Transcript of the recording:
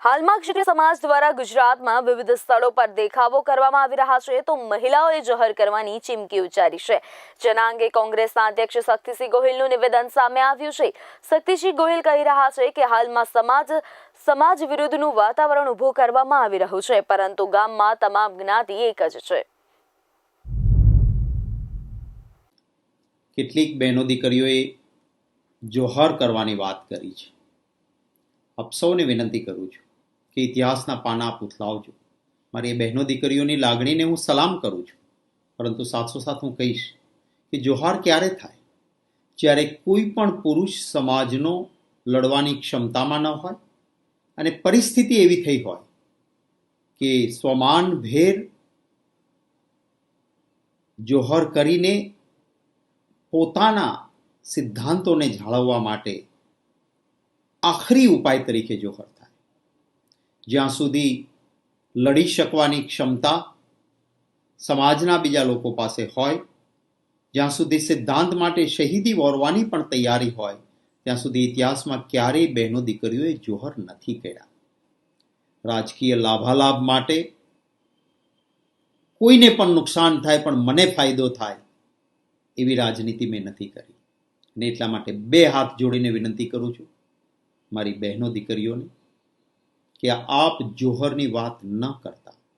હાલમાં ક્ષત્રિય સમાજ દ્વારા ગુજરાતમાં વિવિધ સ્થળો પર દેખાવો કરવામાં આવી રહ્યા છે, તો મહિલાઓએ જહર કરવાની ચીમકી ઉચ્ચારી છે. જેના અંગે કોંગ્રેસના અધ્યક્ષ શક્તિસિંહ ગોહિલનું નિવેદન સામે આવ્યું છે. શક્તિસિંહ ગોહિલ કહી રહ્યા છે કે હાલમાં સમાજ સમાજ વિરુદ્ધનું વાતાવરણ ઊભું કરવામાં આવી રહ્યું છે, પરંતુ ગામમાં તમામ જ્ઞાતિ એક જ છે. કેટલીક બહેનો દીકરીઓએ જોહર કરવાની વાત કરી છે. આપ વિનંતી કરું છું કે ઇતિહાસના પાના પૂથલાવજો. મારી એ બહેનો દીકરીઓની લાગણીને હું સલામ કરું છું. પરંતુ સાથોસાથ હું કહીશ કે જોહાર ક્યારે થાય? જ્યારે કોઈ પણ પુરુષ સમાજનો લડવાની ક્ષમતામાં ન હોય અને પરિસ્થિતિ એવી થઈ હોય કે સ્વમાન ભેર જોહર કરીને પોતાના સિદ્ધાંતોને જાળવવા માટે આખરી ઉપાય તરીકે જોહર થાય. જ્યાં સુધી લડી શકવાની ક્ષમતા સમાજના બીજા લોકો પાસે હોય, જ્યાં સુધી સિદ્ધાંત માટે શહીદી વોરવાની પણ તૈયારી હોય, ત્યાં સુધી ઇતિહાસમાં ક્યારેય બહેનો દીકરીઓએ જોહર નથી કર્યા. રાજકીય લાભાલાભ માટે કોઈને પણ નુકસાન થાય, પણ મને ફાયદો થાય એવી રાજનીતિ મેં નથી કરી. અને એટલા માટે બે હાથ જોડીને વિનંતી કરું છું, મારી બહેનો દીકરીઓને કે આપ જોહરની વાત ન કરતા.